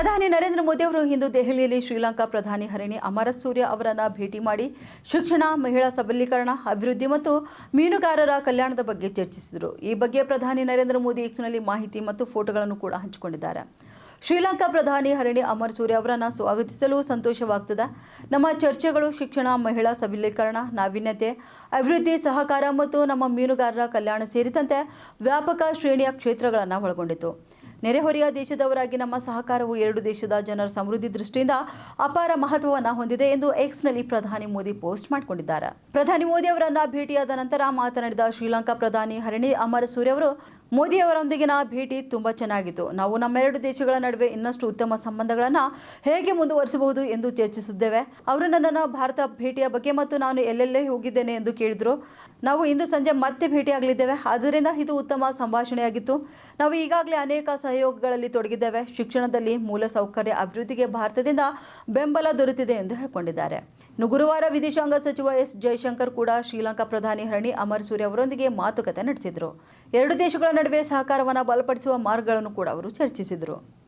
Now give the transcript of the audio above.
ಪ್ರಧಾನಿ ನರೇಂದ್ರ ಮೋದಿ ಅವರು ಇಂದು ದೆಹಲಿಯಲ್ಲಿ ಶ್ರೀಲಂಕಾ ಪ್ರಧಾನಿ ಹರಿಣಿ ಅಮರಸೂರ್ಯ ಅವರನ್ನು ಭೇಟಿ ಮಾಡಿ ಶಿಕ್ಷಣ, ಮಹಿಳಾ ಸಬಲೀಕರಣ, ಅಭಿವೃದ್ಧಿ ಮತ್ತು ಮೀನುಗಾರರ ಕಲ್ಯಾಣದ ಬಗ್ಗೆ ಚರ್ಚಿಸಿದರು. ಈ ಬಗ್ಗೆ ಪ್ರಧಾನಿ ನರೇಂದ್ರ ಮೋದಿ ಎಕ್ಸ್ನಲ್ಲಿ ಮಾಹಿತಿ ಮತ್ತು ಫೋಟೋಗಳನ್ನು ಕೂಡ ಹಂಚಿಕೊಂಡಿದ್ದಾರೆ. ಶ್ರೀಲಂಕಾ ಪ್ರಧಾನಿ ಹರಿಣಿ ಅಮರಸೂರ್ಯ ಅವರನ್ನು ಸ್ವಾಗತಿಸಲು ಸಂತೋಷವಾಗ್ತದೆ. ನಮ್ಮ ಚರ್ಚೆಗಳು ಶಿಕ್ಷಣ, ಮಹಿಳಾ ಸಬಲೀಕರಣ, ನಾವೀನ್ಯತೆ, ಅಭಿವೃದ್ಧಿ, ಸಹಕಾರ ಮತ್ತು ನಮ್ಮ ಮೀನುಗಾರರ ಕಲ್ಯಾಣ ಸೇರಿದಂತೆ ವ್ಯಾಪಕ ಶ್ರೇಣಿಯ ಕ್ಷೇತ್ರಗಳನ್ನು ಒಳಗೊಂಡಿತು. ನೆರೆಹೊರೆಯ ದೇಶದವರಾಗಿ ನಮ್ಮ ಸಹಕಾರವು ಎರಡು ದೇಶದ ಜನರ ಸಮೃದ್ಧಿ ದೃಷ್ಟಿಯಿಂದ ಅಪಾರ ಮಹತ್ವವನ್ನು ಹೊಂದಿದೆ ಎಂದು ಎಕ್ಸ್ನಲ್ಲಿ ಪ್ರಧಾನಿ ಮೋದಿ ಪೋಸ್ಟ್ ಮಾಡಿಕೊಂಡಿದ್ದಾರೆ. ಪ್ರಧಾನಿ ಮೋದಿ ಅವರನ್ನ ಭೇಟಿಯಾದ ನಂತರ ಮಾತನಾಡಿದ ಶ್ರೀಲಂಕಾ ಪ್ರಧಾನಿ ಹರಣಿ ಅಮರಸೂರ್ಯ ಅವರು ಮೋದಿ ಅವರೊಂದಿಗಿನ ಭೇಟಿ ತುಂಬ ಚೆನ್ನಾಗಿತ್ತು. ನಾವು ನಮ್ಮೆರಡು ದೇಶಗಳ ನಡುವೆ ಇನ್ನಷ್ಟು ಉತ್ತಮ ಸಂಬಂಧಗಳನ್ನು ಹೇಗೆ ಮುಂದುವರಿಸಬಹುದು ಎಂದು ಚರ್ಚಿಸಿದ್ದೇವೆ. ಅವರು ನನ್ನ ಭಾರತ ಭೇಟಿಯ ಬಗ್ಗೆ ಮತ್ತು ನಾನು ಎಲ್ಲೆಲ್ಲೇ ಹೋಗಿದ್ದೇನೆ ಎಂದು ಕೇಳಿದರು. ನಾವು ಇಂದು ಸಂಜೆ ಮತ್ತೆ ಭೇಟಿಯಾಗಲಿದ್ದೇವೆ. ಆದ್ದರಿಂದ ಇದು ಉತ್ತಮ ಸಂಭಾಷಣೆಯಾಗಿತ್ತು. ನಾವು ಈಗಾಗಲೇ ಅನೇಕ ಸಹಯೋಗಗಳಲ್ಲಿ ತೊಡಗಿದ್ದೇವೆ. ಶಿಕ್ಷಣದಲ್ಲಿ ಮೂಲಸೌಕರ್ಯ ಅಭಿವೃದ್ಧಿಗೆ ಭಾರತದಿಂದ ಬೆಂಬಲ ದೊರೆತಿದೆ ಎಂದು ಹೇಳಿಕೊಂಡಿದ್ದಾರೆ. ಗುರುವಾರ ವಿದೇಶಾಂಗ ಸಚಿವ ಎಸ್ ಜಯಶಂಕರ್ ಕೂಡ ಶ್ರೀಲಂಕಾ ಪ್ರಧಾನಿ ಹರಣಿ ಅಮರ್ ಸೂರ್ಯ ಅವರೊಂದಿಗೆ ಮಾತುಕತೆ ನಡೆಸಿದರು. ಎರಡು ದೇಶಗಳ ನಡುವೆ ಸಹಕಾರವನ್ನು ಬಲಪಡಿಸುವ ಮಾರ್ಗಗಳನ್ನು ಕೂಡ ಅವರು ಚರ್ಚಿಸಿದರು.